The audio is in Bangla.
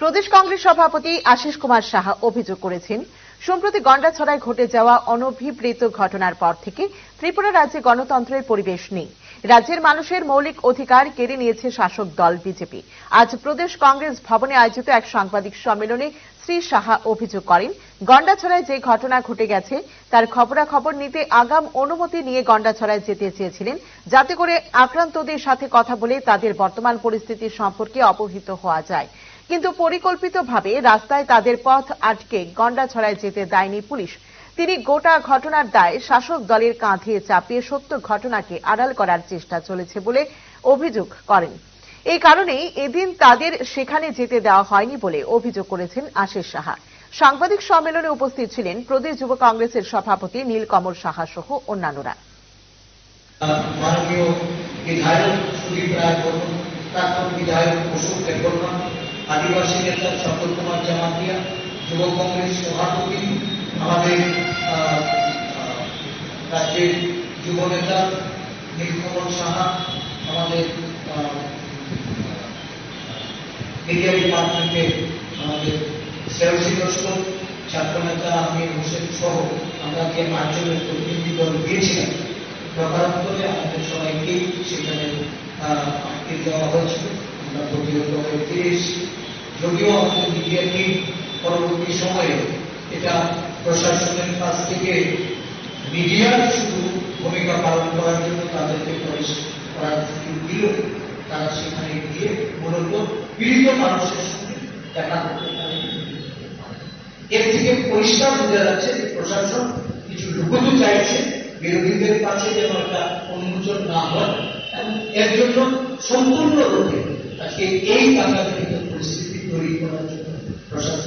প্রদেশ কংগ্রেস সভাপতি আশিস কুমার সাহা অভিযোগ করেছেন, সম্প্রতি গন্ডাছড়ায় ঘটে যাওয়া অনভিপ্রেত ঘটনার পর থেকে ত্রিপুরা রাজ্যে গণতন্ত্রের পরিবেশ নেই। রাজ্যের মানুষের মৌলিক অধিকার কেড়ে নিয়েছে শাসক দল বিজেপি। আজ প্রদেশ কংগ্রেস ভবনে আয়োজিত এক সাংবাদিক সম্মেলনে শ্রী সাহা অভিযোগ করেন, গন্ডাছড়ায় যে ঘটনা ঘটে গেছে তার খবরাখবর নিতে আগাম অনুমতি নিয়ে গন্ডাছড়ায় যেতে চেয়েছিলেন, যাতে করে আক্রান্তদের সাথে কথা বলে তাদের বর্তমান পরিস্থিতি সম্পর্কে অবহিত হওয়া যায়। কিন্তু পরিকল্পিতভাবে রাস্তায় তাদের পথ আটকে গন্ডাছড়ায় যেতে দেয়নি পুলিশ। তিনি গোটা ঘটনার দায় শাসক দলের কাঁধে চাপিয়ে সত্য ঘটনাকে আড়াল করার চেষ্টা চলেছে বলে অভিযোগ করেন। এই কারণেই এদিন তাদের সেখানে যেতে দেওয়া হয়নি বলে অভিযোগ করেছেন আশিস সাহা। সাংবাদিক সম্মেলনে উপস্থিত ছিলেন প্রদেশ যুব কংগ্রেসের সভাপতি নীলকমল সাহা সহ অন্যান্যরা। বিধায়ক সুদীপ রায় প্রাক্তন বিধায়ক অশোক আদিবাসী নেতা শঙ্কর কুমার জামাতিয়া, যুব কংগ্রেস সভাপতি, আমাদের রাজ্যের যুব নেতা নীলকমল সাহা, আমাদের মিডিয়া ডিপার্টমেন্টের আমাদের লস্কর ছাত্র নেতা আমির হোসেন সহ আমরা যে আটজনের প্রতিনিধি দল গিয়েছিলাম প্রকারান্তরে আমাদের সবাইকেই সেখানে আটকে দেওয়া হয়েছিল। প্রতিরোধভাবে ফিরে যদিও আমাদের মিডিয়া টিম পরবর্তী সময়ে এটা প্রশাসনের কাছ থেকে মিডিয়ার শুধু ভূমিকা পালন করার জন্য তাদেরকে প্রবেশ দিল তারা সেখানে গিয়ে মূলত পীড়িত মানুষের সঙ্গে দেখা করতে পারে। এর থেকে পরিষ্কার বোঝা যাচ্ছে যে প্রশাসন কিছু লুকোতে চাইছে, বিরোধীদের কাছে যেন এটা উন্মোচন না হয়, এবং এর জন্য সম্পূর্ণরূপে আজকে এই